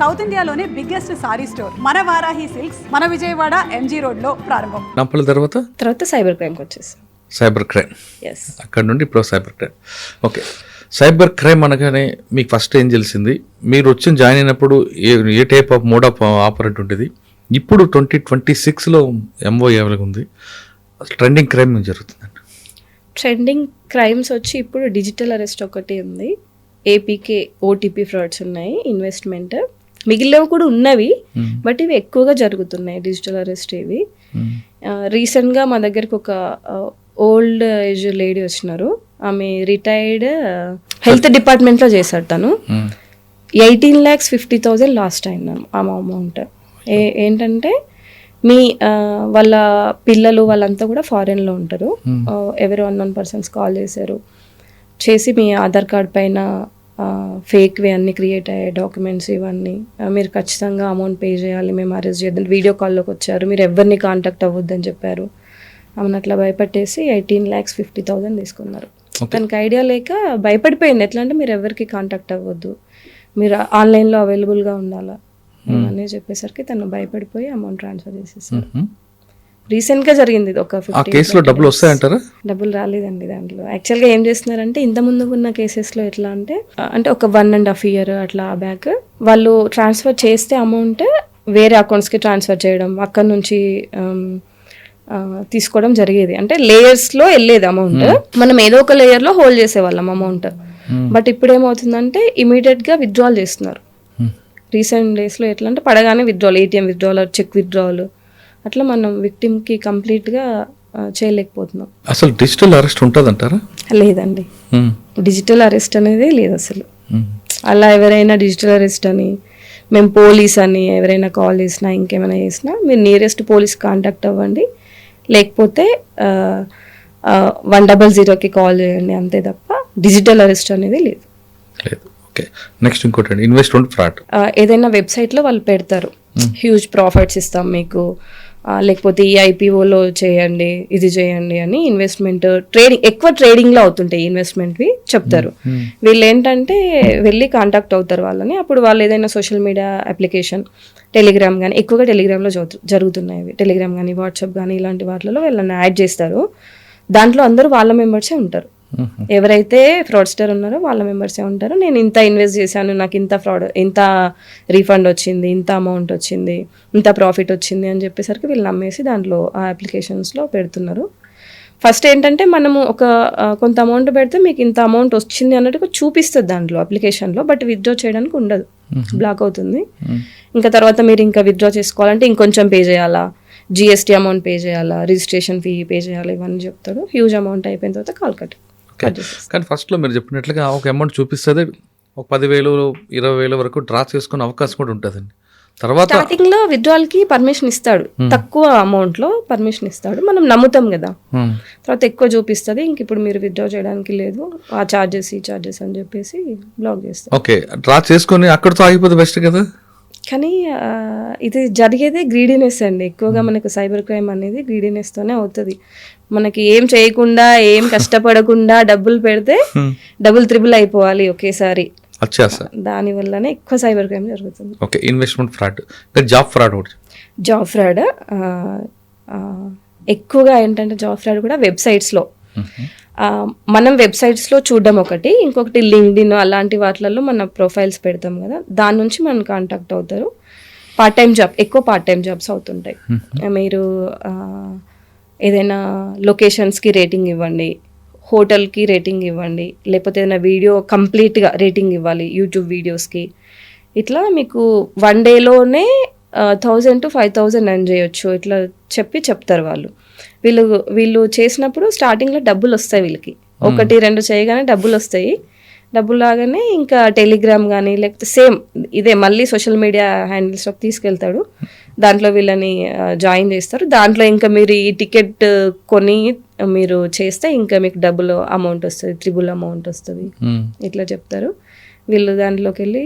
South ఇండియాలోనే biggest sorry store మన Varahi silks మన విజయవాడ ఎంజీ రోడ్లో ప్రారంభం నంపల తర్వాత? తర్వాత సైబర్ క్రైమ్కి వచ్చేసాం. Cyber crime. ఎస్ అక్కడ నుండి ఇప్పుడు cyber crime. Okay. Cyber crime అనగానే మీకు ఫస్ట్ ఏం తెలిసింది? మీరు వచ్చి జాయిన్ అయినప్పుడు ఏ ఏ type of mode of operate ఉంటుంది ఇప్పుడు ట్వంటీ ట్వంటీ సిక్స్లో ఎంఓ ఎవరికి ఉంది. ట్రెండింగ్ క్రైమ్ జరుగుతుందండి? ట్రెండింగ్ క్రైమ్స్ వచ్చి ఇప్పుడు డిజిటల్ అరెస్ట్ ఒకటి ఉంది. ఏపీకే ఓటీపీ ఫ్రాడ్స్ ఉన్నాయి. ఇన్వెస్ట్మెంట్ మిగిలినవి కూడా ఉన్నవి బట్ ఇవి ఎక్కువగా జరుగుతున్నాయి డిజిటల్ అరెస్ట్ ఇవి. రీసెంట్గా మా దగ్గరికి ఒక ఓల్డ్ ఏజ్ లేడీ వచ్చినారు. ఆమె రిటైర్డ్ హెల్త్ డిపార్ట్మెంట్లో చేశాడు తను. Eighteen lakhs fifty thousand lost అయింది ఆమె అమౌంట్ ఏ ఏంటంటే మీ ఆ, వాళ్ళ పిల్లలు వాళ్ళంతా కూడా ఫారెన్లో ఉంటారు. ఆ, ఎవరో అన్నోన్ పర్సన్స్ కాల్ చేశారు. చేసి మీ ఆధార్ కార్డ్ పైన ఫేక్వి అన్ని క్రియేట్ అయ్యాయి డాక్యుమెంట్స్ ఇవన్నీ. మీరు ఖచ్చితంగా అమౌంట్ పే చేయాలి మేము అరెస్ట్ చేద్దాం. వీడియో కాల్లోకి వచ్చారు. మీరు ఎవరిని కాంటాక్ట్ అవ్వద్దని చెప్పారు. ఆమెను అట్లా భయపెట్టేసి ఎయిటీన్ ల్యాక్స్ ఫిఫ్టీ థౌజండ్ తీసుకున్నారు. తనకి ఐడియా లేక భయపడిపోయింది. ఎట్లా అంటే మీరు ఎవరికి కాంటాక్ట్ అవ్వద్దు. మీరు ఆన్లైన్లో అవైలబుల్గా ఉండాలా? అని చెప్పేసరికి తను భయపడిపోయి అమౌంట్ ట్రాన్స్ఫర్ చేసేసారు. రీసెంట్గా జరిగింది ఇది ఒక ఆ కేసులో డబ్బులు వస్తాయంటారా? డబ్బులు రాలేదండి దాంట్లో. యాక్చువల్గా ఏం చేస్తున్నారంటే ఇంత ముందు ఉన్న కేసెస్లో ఎట్లా అంటే అంటే ఒక వన్ అండ్ హాఫ్ ఇయర్ అట్లా బ్యాక్ వాళ్ళు ట్రాన్స్ఫర్ చేస్తే అమౌంట్ వేరే అకౌంట్స్కి ట్రాన్స్ఫర్ చేయడం అక్కడ నుంచి ఆ, తీసుకోవడం జరిగేది. అంటే లేయర్స్లో వెళ్ళేది అమౌంట్ మనం ఏదో ఒక లేయర్లో హోల్డ్ చేసేవాళ్ళం అమౌంట్ బట్ ఇప్పుడు ఏమవుతుందంటే ఇమీడియట్గా విత్డ్రాల్ చేస్తున్నారు. రీసెంట్ డేస్లో ఎట్లా అంటే పడగానే withdrawal ATM withdrawal cheque withdrawal అట్లా మనం విక్టిమ్కి కంప్లీట్గా చేయలేకపోతున్నాం. అసలు డిజిటల్ అరెస్ట్ ఉంటుందంటారా? లేదండి. డిజిటల్ అరెస్ట్ అనేది లేదు అసలు. అలా ఎవరైనా డిజిటల్ అరెస్ట్ అని మేము పోలీస్ అని ఎవరైనా కాల్ చేసినా ఇంకేమైనా చేసినా మీరు నియరెస్ట్ పోలీస్ కాంటాక్ట్ అవ్వండి. లేకపోతే వన్ డబల్ జీరోకి కాల్ చేయండి అంతే తప్ప డిజిటల్ అరెస్ట్ అనేది లేదు. లేదు. ఓకే. నెక్స్ట్ ఇంకోటి ఇన్వెస్ట్మెంట్ ఫ్రాడ్. ఏదైనా వెబ్సైట్లో వాళ్ళు పెడతారు. హ్యూజ్ ప్రాఫిట్స్ ఇస్తాం మీకు. లేకపోతే ఈ ఐపీఓలో చేయండి ఇది చేయండి అని ఇన్వెస్ట్మెంట్ ట్రేడింగ్ ఎక్కువ ట్రేడింగ్లో అవుతుంటాయి ఇన్వెస్ట్మెంట్వి చెప్తారు. వీళ్ళు ఏంటంటే వెళ్ళి కాంటాక్ట్ అవుతారు వాళ్ళని. అప్పుడు వాళ్ళు ఏదైనా సోషల్ మీడియా అప్లికేషన్ టెలిగ్రామ్ కానీ ఎక్కువగా టెలిగ్రామ్లో జరుగుతు- జరుగుతున్నాయి. ఇవి టెలిగ్రామ్ కానీ వాట్సాప్ కానీ ఇలాంటి వాటిలలో వీళ్ళని యాడ్ చేస్తారు. దాంట్లో అందరూ వాళ్ళ మెంబర్సే ఉంటారు. ఎవరైతే ఫ్రాడ్స్టర్ ఉన్నారో వాళ్ళ మెంబర్సే ఉంటారు నేను ఇంత ఇన్వెస్ట్ చేశాను నాకు ఇంత ఫ్రాడ్ ఇంత రీఫండ్ వచ్చింది ఇంత అమౌంట్ వచ్చింది ఇంత ప్రాఫిట్ వచ్చింది అని చెప్పేసరికి వీళ్ళు నమ్మేసి దాంట్లో ఆ అప్లికేషన్స్లో పెడుతున్నారు. ఫస్ట్ ఏంటంటే మనము ఒక కొంత అమౌంట్ పెడితే మీకు ఇంత అమౌంట్ వచ్చింది అన్నట్టుగా చూపిస్తుంది దాంట్లో అప్లికేషన్లో బట్ విత్డ్రా చేయడానికి ఉండదు. బ్లాక్ అవుతుంది. ఇంకా తర్వాత మీరు ఇంకా విత్డ్రా చేసుకోవాలంటే ఇంకొంచెం పే చేయాలా? జిఎస్టీ అమౌంట్ పే చేయాలా? రిజిస్ట్రేషన్ ఫీ పే చేయాలా? ఇవన్నీ చెప్తాడు హ్యూజ్ అమౌంట్ అయిపోయిన తర్వాత కాల్ కట్ ఓకే కానీ ఫస్ట్లో మీరు చెప్పినట్లుగా ఒక అమౌంట్ చూపిస్తుంది ఒక పదివేలు ఇరవై వేల వరకు డ్రా చేసుకునే అవకాశం కూడా ఉంటుందండి. తర్వాత స్టార్టింగ్లో విత్డ్రాల్కి పర్మిషన్ ఇస్తాడు తక్కువ అమౌంట్లో పర్మిషన్ ఇస్తాడు. మనం నమ్ముతాం కదా. మ్మ్. తర్వాత ఎక్కువ చూపిస్తుంది. ఇంక ఇప్పుడు మీరు విత్డ్రా చేయడానికి లేదు. ఆ చార్జెస్ ఈ చార్జెస్ అని చెప్పేసి బ్లాక్ చేస్తారు. ఓకే డ్రా చేసుకొని అక్కడితో ఆగిపోతే బెస్ట్ కదా? కానీ ఇది జరిగేదే గ్రీడీనెస్ అండి. ఎక్కువగా మనకు సైబర్ క్రైమ్ అనేది greediness తోనే అవుతుంది. మనకి ఏం చేయకుండా ఏం కష్టపడకుండా డబ్బులు పెడితే డబుల్ త్రిబుల్ అయిపోవాలి ఒకేసారి. దాని వల్లనే ఎక్కువ సైబర్ క్రైమ్ జరుగుతుంది. Okay investment fraud job fraud job fraud ఎక్కువగా ఏంటంటే జాబ్ ఫ్రాడ్ కూడా వెబ్సైట్స్లో మనం వెబ్సైట్స్లో చూడడం ఒకటి ఇంకొకటి లింక్డ్ఇన్ అలాంటి వాటిలలో మన ప్రొఫైల్స్ పెడతాం కదా దాని నుంచి మనం కాంటాక్ట్ అవుతారు. పార్ట్ టైం జాబ్ ఎక్కువ పార్ట్ టైం జాబ్స్ అవుతుంటాయి. మీరు ఏదైనా లొకేషన్స్కి రేటింగ్ ఇవ్వండి హోటల్కి రేటింగ్ ఇవ్వండి లేకపోతే ఏదైనా వీడియో కంప్లీట్గా రేటింగ్ ఇవ్వాలి యూట్యూబ్ వీడియోస్కి. ఇట్లా మీకు one డేలోనే thousand to five thousand earn చేయొచ్చు. ఇట్లా చెప్పి చెప్తారు వాళ్ళు. వీళ్ళు వీళ్ళు చేసినప్పుడు స్టార్టింగ్లో డబ్బులు వస్తాయి వీళ్ళకి. ఒకటి రెండు చేయగానే డబ్బులు వస్తాయి. డబ్బులు రాగానే ఇంకా టెలిగ్రామ్ కానీ లేకపోతే సేమ్ ఇదే మళ్ళీ సోషల్ మీడియా హ్యాండిల్స్లోకి తీసుకెళ్తాడు. దాంట్లో వీళ్ళని జాయిన్ చేస్తారు. దాంట్లో ఇంకా మీరు ఈ టికెట్ కొని మీరు చేస్తే ఇంకా మీకు డబ్బులు అమౌంట్ వస్తుంది త్రిబుల్ అమౌంట్ వస్తుంది. ఇట్లా చెప్తారు. వీళ్ళు దాంట్లోకి వెళ్ళి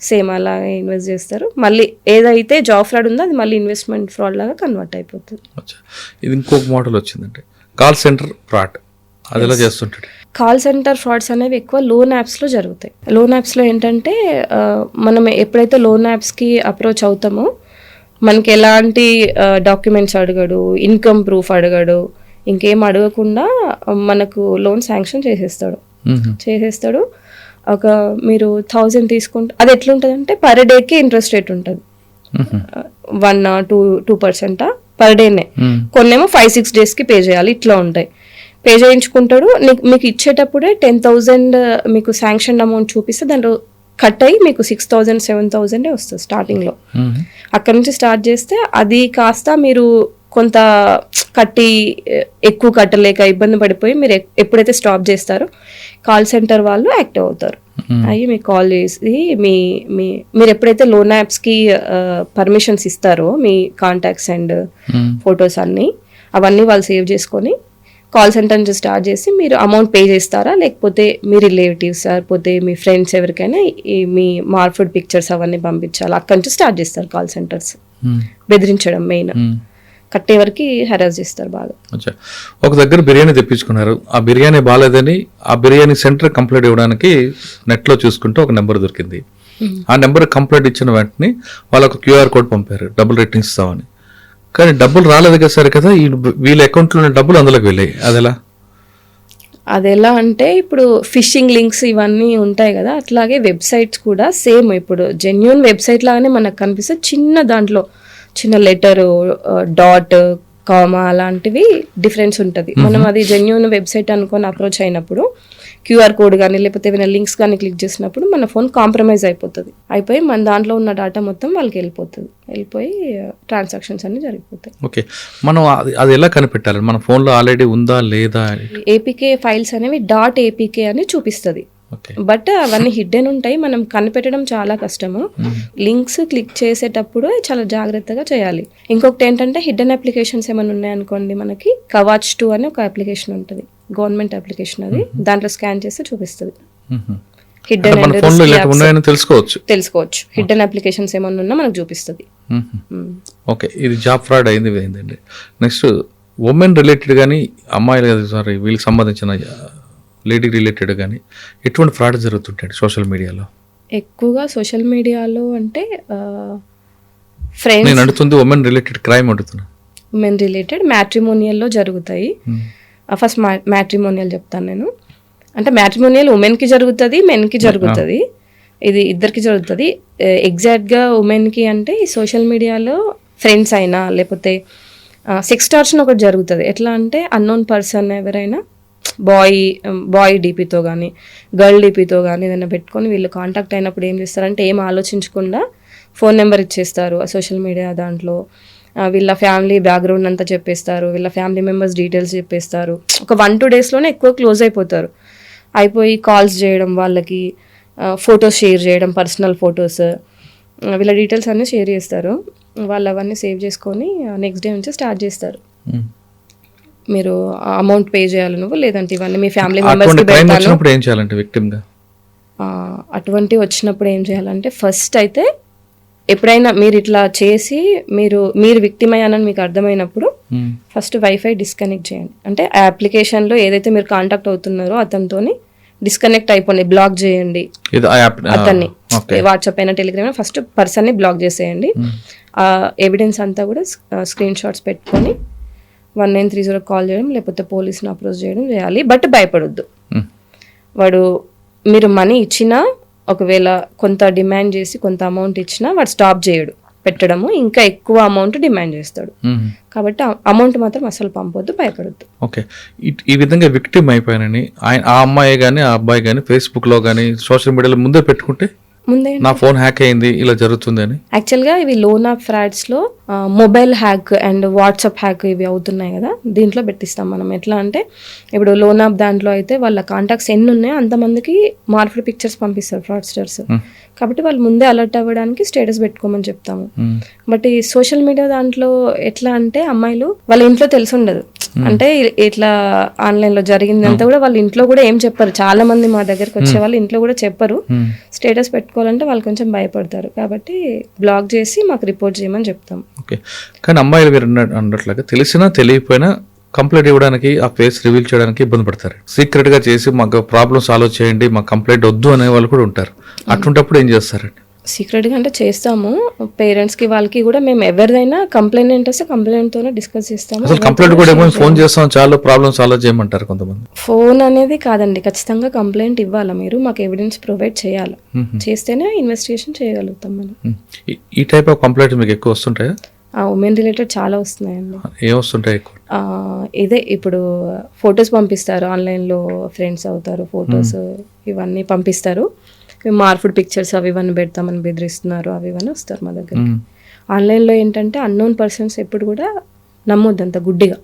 సేమ్ అలాగే ఇన్వెస్ట్ చేస్తారు. మళ్ళీ ఏదైతే జాబ్ ఫ్రాడ్ ఉందో అది మళ్ళీ ఇన్వెస్ట్మెంట్ ఫ్రాడ్ లాగా కన్వర్ట్ అయిపోతుంది. ఇది ఇంకొక మోడల్ వచ్చిందంటే కాల్ సెంటర్ ఫ్రాడ్. అది ఎలా చేస్తుంటాడు కాల్ సెంటర్ ఫ్రాడ్స్ అనేవి ఎక్కువ లోన్ యాప్స్లో జరుగుతాయి. లోన్ యాప్స్లో ఏంటంటే మనం ఎప్పుడైతే లోన్ యాప్స్కి అప్రోచ్ అవుతామో మనకి ఎలాంటి డాక్యుమెంట్స్ అడగడు ఇన్కమ్ ప్రూఫ్ అడగడు ఇంకేం అడగకుండా మనకు లోన్ శాంక్షన్ చేసేస్తాడు. చేసేస్తాడు. ఒక మీరు థౌజండ్ తీసుకుంటే అది ఎట్లుంటుంది అంటే పర్ డేకి ఇంట్రెస్ట్ రేట్ ఉంటుంది. వన్ టూ టూ పర్సెంటా? పర్ డేనే మ్మ్. కొన్నేమో ఫైవ్ సిక్స్ డేస్కి పే చేయాలి. ఇట్లా ఉంటాయి. పే చేయించుకుంటాడు. మీకు ఇచ్చేటప్పుడే టెన్ థౌజండ్ మీకు శాంక్షన్ అమౌంట్ చూపిస్తే దాంట్లో కట్ అయ్యి మీకు సిక్స్ థౌజండ్ సెవెన్ థౌజండే వస్తుంది స్టార్టింగ్లో మ్మ్. అక్కడ నుంచి స్టార్ట్ చేస్తే అది కాస్త మీరు కొంత కట్టి ఎక్కువ కట్టలేక ఇబ్బంది పడిపోయి మీరు ఎప్పుడైతే స్టాప్ చేస్తారో కాల్ సెంటర్ వాళ్ళు యాక్టివ్ అవుతారు అయ్యి మీకు కాల్ చేసి మీ మీ మీరు ఎప్పుడైతే లోన్ యాప్స్కి పర్మిషన్స్ ఇస్తారో మీ కాంటాక్ట్స్ అండ్. ఫొటోస్ అన్నీ అవన్నీ వాళ్ళు సేవ్ చేసుకొని కాల్ సెంటర్ నుంచి స్టార్ట్ చేసి మీరు అమౌంట్ పే చేస్తారా లేకపోతే మీ రిలేటివ్స్ లేకపోతే మీ ఫ్రెండ్స్ ఎవరికైనా ఈ మీ మార్ఫుడ్ పిక్చర్స్ అవన్నీ పంపించాలి అక్కడి నుంచి స్టార్ట్ చేస్తారు కాల్ సెంటర్స్. బెదిరించడం మెయిన్. కట్టే వరకు హెరాస్ చేస్తారు బాగా. అచ్చా. ఒక దగ్గర బిర్యానీ తెప్పించుకున్నారు. ఆ బిర్యానీ బాగాలేదని ఆ బిర్యానీ సెంటర్ కంప్లైంట్ ఇవ్వడానికి నెట్లో చూసుకుంటే ఒక నెంబర్ దొరికింది. ఆ నెంబర్ కంప్లైంట్ ఇచ్చిన వెంటనే వాళ్ళకు క్యూఆర్ కోడ్ పంపారు. డబుల్ రేటింగ్స్ ఇస్తామని. కానీ డబ్బులు రాలేదు కదా సరే కదా? ఈ వీళ్ళ అకౌంట్లో ఉన్న డబ్బులు అందులోకి వెళ్ళాయి. అది ఎలా అది ఎలా అంటే ఇప్పుడు ఫిషింగ్ లింక్స్ ఇవన్నీ ఉంటాయి కదా అట్లాగే వెబ్సైట్స్ కూడా సేమ్ ఇప్పుడు. జెన్యున్ వెబ్సైట్ లాగానే మనకు కనిపిస్తే చిన్న దాంట్లో చిన్న లెటరు డాట్ కామా అలాంటివి డిఫరెన్స్ ఉంటుంది. మనం అది జెన్యున్ వెబ్సైట్ అనుకొని అప్రోచ్ అయినప్పుడు క్యూఆర్ కోడ్ కానీ లేకపోతే ఏమైనా లింక్స్ కానీ క్లిక్ చేసినప్పుడు మన ఫోన్ కాంప్రమైజ్ అయిపోతుంది. అయిపోయి మన దాంట్లో ఉన్న డేటా మొత్తం వాళ్ళకి వెళ్ళిపోతుంది. వెళ్ళిపోయి ట్రాన్సాక్షన్స్ అన్ని జరిగిపోతాయి. ఓకే. మనం అది ఎలా కనిపెట్టాలి? మన ఫోన్లో ఆల్రెడీ ఉందా లేదా? ఏపీకే ఫైల్స్ అనేవి డాట్ ఏపీకే అని చూపిస్తుంది. బట్ అవన్నీ హిడ్డెన్ ఉంటాయి మనం కనిపెట్టడం చాలా కష్టము. లింక్స్ క్లిక్ చేసేటప్పుడు చాలా జాగ్రత్తగా చేయాలి. ఇంకొకటి ఏంటంటే హిడ్డెన్ అప్లికేషన్స్ ఏమైనా ఉన్నాయనుకోండి మనకి కవాచ్ టూ అని ఒక అప్లికేషన్ ఉంటుంది. గవర్నమెంట్ అప్లికేషన్ అది. దాంట్లో స్కాన్ చేస్తే చూపిస్తుంది. హిడ్డెన్ తెలుసుకోవచ్చు. తెలుసుకోవచ్చు. హిడ్డెన్ అప్లికేషన్స్ ఏమైనా ఉన్నా మనకు చూపిస్తుంది. ఓకే ఇది జాబ్ ఫ్రాడ్ అయింది నెక్స్ట్ ఉమెన్ రిలేటెడ్ కానీ అమ్మాయిలు కదా సారీ వీళ్ళకి సంబంధించిన లేడీ రిలేటెడ్ కానీ ఎటువంటి ఫ్రాడ్ జరుగుతుంటాయి సోషల్ మీడియాలో? ఎక్కువగా సోషల్ మీడియాలో అంటే ఫ్రెండ్స్ నేను అడుగుతుంది ఉమెన్ రిలేటెడ్ క్రైమ్ అడుగుతున్నా ఉమెన్ రిలేటెడ్ మ్యాట్రిమోనియల్లో జరుగుతాయి. ఫస్ట్ మ్యాట్రిమోనియల్ చెప్తాను నేను. అంటే మ్యాట్రిమోనియల్ ఉమెన్కి జరుగుతుంది మెన్కి జరుగుతుంది. ఇది ఇద్దరికి జరుగుతుంది. ఎగ్జాక్ట్గా ఉమెన్కి అంటే ఈ సోషల్ మీడియాలో ఫ్రెండ్స్ అయినా లేకపోతే సెక్స్ టార్చన్ ఒకటి జరుగుతుంది. ఎట్లా అంటే అన్నోన్ పర్సన్ ఎవరైనా బాయ్ బాయ్ డీపీతో కానీ గర్ల్ డీపీతో కానీ ఏదైనా పెట్టుకొని వీళ్ళు కాంటాక్ట్ అయినప్పుడు ఏం చేస్తారంటే ఏం ఆలోచించకుండా ఫోన్ నెంబర్ ఇచ్చేస్తారు సోషల్ మీడియా దాంట్లో. వీళ్ళ ఫ్యామిలీ బ్యాక్గ్రౌండ్ అంతా చెప్పేస్తారు వీళ్ళ ఫ్యామిలీ మెంబర్స్ డీటెయిల్స్ చెప్పేస్తారు. ఒక వన్ టూ డేస్లోనే ఎక్కువ క్లోజ్ అయిపోతారు. అయిపోయి కాల్స్ చేయడం వాళ్ళకి ఫొటోస్ షేర్ చేయడం పర్సనల్ ఫొటోస్ వీళ్ళ డీటెయిల్స్ అన్నీ షేర్ చేస్తారు. వాళ్ళు అవన్నీ సేవ్ చేసుకొని నెక్స్ట్ డే నుంచి స్టార్ట్ చేస్తారు. Hmm. మీరు అమౌంట్ పే చేయాలి నువ్వు లేదంటే ఇవన్నీ మీ ఫ్యామిలీ పెడతాను వచ్చినప్పుడు ఏం చేయాలంటే victim గా? అటువంటి వచ్చినప్పుడు ఏం చేయాలంటే ఫస్ట్ అయితే ఎప్పుడైనా మీరు ఇట్లా చేసి మీరు మీరు విక్టిమ్ అయ్యానని మీకు అర్థమైనప్పుడు. ఫస్ట్ వైఫై డిస్కనెక్ట్ చేయండి. అంటే ఆ అప్లికేషన్లో ఏదైతే మీరు కాంటాక్ట్ అవుతున్నారో అతనితోని డిస్కనెక్ట్ అయిపోండి బ్లాక్ చేయండి. అతన్ని. వాట్సాప్ అయినా టెలిగ్రామ్ ఫస్ట్ పర్సన్ని బ్లాక్ చేసేయండి. ఆ ఎవిడెన్స్ అంతా కూడా స్క్రీన్ షాట్స్ పెట్టుకొని one nine three zero call చేయడం లేకపోతే పోలీస్ని అప్రోచ్ చేయడం చేయాలి. బట్ భయపడొద్దు. మ్మ్. వాడు మీరు మనీ ఇచ్చినా ఒకవేళ కొంత డిమాండ్ చేసి కొంత అమౌంట్ ఇచ్చినా వాడు స్టాప్ చేయడు. పెట్టడము ఇంకా ఎక్కువ అమౌంట్ డిమాండ్ చేస్తాడు. మ్మ్. కాబట్టి అమౌంట్ మాత్రం అసలు పంపొద్దు భయపడొద్దు. ఓకే. ఈ విధంగా విక్టిమ్ అయిపోయానని ఆయన ఆ అమ్మాయి కానీ ఆ అబ్బాయి కానీ ఫేస్బుక్లో కానీ సోషల్ మీడియాలో ముందే పెట్టుకుంటే? ముందే నా ఫోన్ హ్యాక్ అయింది ఇలా జరుగుతుంది అని. యాక్చువల్గా ఇవి loan app ఫ్రాడ్స్లో mobile hack and WhatsApp hack ఇవి అవుతున్నాయి కదా దీంట్లో పెట్టిస్తాం మనం. ఎట్లా అంటే ఇప్పుడు లోన్ ఆఫ్ దాంట్లో అయితే వాళ్ళ కాంటాక్ట్స్ ఎన్ని ఉన్నాయో అంతమందికి మార్ఫుడ్ పిక్చర్స్ పంపిస్తారు ఫ్రాడ్స్టర్స్. కాబట్టి వాళ్ళు ముందే అలర్ట్ అవ్వడానికి స్టేటస్ పెట్టుకోమని చెప్తాము. బట్ ఈ సోషల్ మీడియా దాంట్లో ఎట్లా అంటే అమ్మాయిలు వాళ్ళ ఇంట్లో తెలిసి ఉండదు. అంటే ఇట్లా ఆన్లైన్లో జరిగిందంతా కూడా వాళ్ళ ఇంట్లో కూడా ఏం చెప్పరు. చాలా మంది మా దగ్గరకు వచ్చే వాళ్ళు ఇంట్లో కూడా చెప్పరు. స్టేటస్ పెట్టుకోవాలంటే వాళ్ళు కొంచెం భయపడతారు. కాబట్టి బ్లాక్ చేసి మాకు రిపోర్ట్ చేయమని చెప్తాం. ఓకే. కానీ అమ్మాయిలు మీరు అన్నట్లుగా తెలిసినా తెలియకపోయినా కంప్లైంట్ ఇవ్వడానికి ఆ ఫేస్ రివీల్ చేయడానికి ఇబ్బంది పడతారు. సీక్రెట్గా చేసి మాకు ప్రాబ్లమ్ సాల్వ్ చేయండి మాకు కంప్లైంట్ వద్దు అనే వాళ్ళు కూడా ఉంటారు. అటువంటప్పుడు ఏం చేస్తారండి? సీక్రెట్గా అంటే చేస్తాము. పేరెంట్స్కి వాళ్ళకి కూడా మేము ఎవరిదైనా కంప్లైంట్ వస్తే కంప్లైంట్తోనే డిస్కస్ చేస్తాము. అసలు కంప్లైంట్ కూడా ఫోన్ చేస్తాం చాలు ప్రాబ్లమ్ సాల్వ్ చేయమంటారు కొంతమంది. ఫోన్ అనేది కాదండి ఖచ్చితంగా కంప్లైంట్ ఇవ్వాలా మీరు? మాకు ఎవిడెన్స్ ప్రొవైడ్ చేయాలి? చేస్తేనే ఇన్వెస్టిగేషన్ చేయగలుగుతాం మనం. ఈ- టైప్ ఆఫ్ కంప్లైంట్ మీకు ఎక్కువ వస్తుంటాయా? ఆ ఉమెన్ రిలేటెడ్ చాలా వస్తున్నాయండి. ఏం వస్తుంటాయి ఎక్కువ? ఆ, ఇదే ఇప్పుడు ఫొటోస్ పంపిస్తారు ఆన్లైన్లో ఫ్రెండ్స్ అవుతారు ఫొటోస్ ఇవన్నీ పంపిస్తారు. మేము మార్ఫుడ్ పిక్చర్స్ అవి ఇవన్నీ పెడతామని బెదిరిస్తున్నారు అవి ఇవన్నీ వస్తారు మా దగ్గర. ఆన్లైన్లో ఏంటంటే అన్నోన్ పర్సన్స్ ఎప్పుడు కూడా నమ్మొద్దు అంత గుడ్డిగా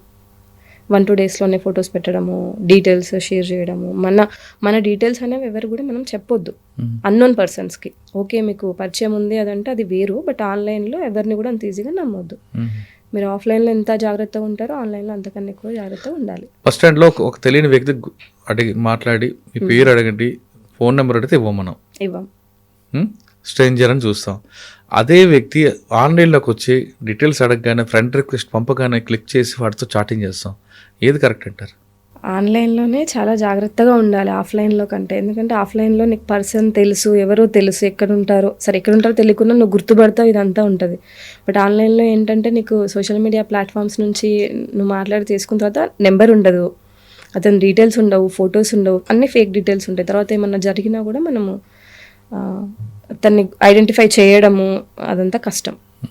వన్ టూ డేస్లోనే ఫొటోస్ పెట్టడము డీటెయిల్స్ షేర్ చేయడము మన మన డీటెయిల్స్ అనేవి ఎవరు కూడా మనం చెప్పొద్దు. అన్నోన్ పర్సన్స్కి ఓకే మీకు పరిచయం ఉంది అదంటే అది వేరు బట్ ఆన్లైన్లో ఎవరిని కూడా అంత ఈజీగా నమ్మొద్దు. మీరు ఆఫ్లైన్లో ఎంత జాగ్రత్తగా ఉంటారో ఆన్లైన్లో అంతకన్నా ఎక్కువ జాగ్రత్తగా ఉండాలి. బస్ స్టాండ్లో ఒక- ఒక తెలియని వ్యక్తి అడిగి మాట్లాడి మీ పేరు అడగండి ఫోన్ నెంబర్ అడిగితే ఇవ్వం మనం. ఇవ్వం. స్ట్రేంజర్ అని చూస్తాం. అదే వ్యక్తి ఆన్లైన్లోకి వచ్చి డీటెయిల్స్ అడగగానే ఫ్రెండ్ రిక్వెస్ట్ పంపగానే క్లిక్ చేసి వాటితో చాటింగ్ చేస్తాం. ఏది కరెక్ట్ అంటారు? ఆన్లైన్లోనే చాలా జాగ్రత్తగా ఉండాలి ఆఫ్లైన్లో కంటే. ఎందుకంటే ఆఫ్లైన్లో నీకు పర్సన్ తెలుసు ఎవరో తెలుసు ఎక్కడ ఉంటారో సరే ఎక్కడ ఉంటారో తెలియకుండా నువ్వు గుర్తుపడతావు ఇదంతా ఉంటుంది. బట్ ఆన్లైన్లో ఏంటంటే నీకు సోషల్ మీడియా ప్లాట్ఫామ్స్ నుంచి నువ్వు మాట్లాడి తీసుకున్న తర్వాత నెంబర్ ఉండదు. అతని డీటెయిల్స్ ఉండవు ఫొటోస్ ఉండవు అన్ని ఫేక్ డీటెయిల్స్ ఉంటాయి. తర్వాత ఏమన్నా జరిగినా కూడా మనము తన్ని అతన్ని ఐడెంటిఫై చేయడము అదంతా కష్టం.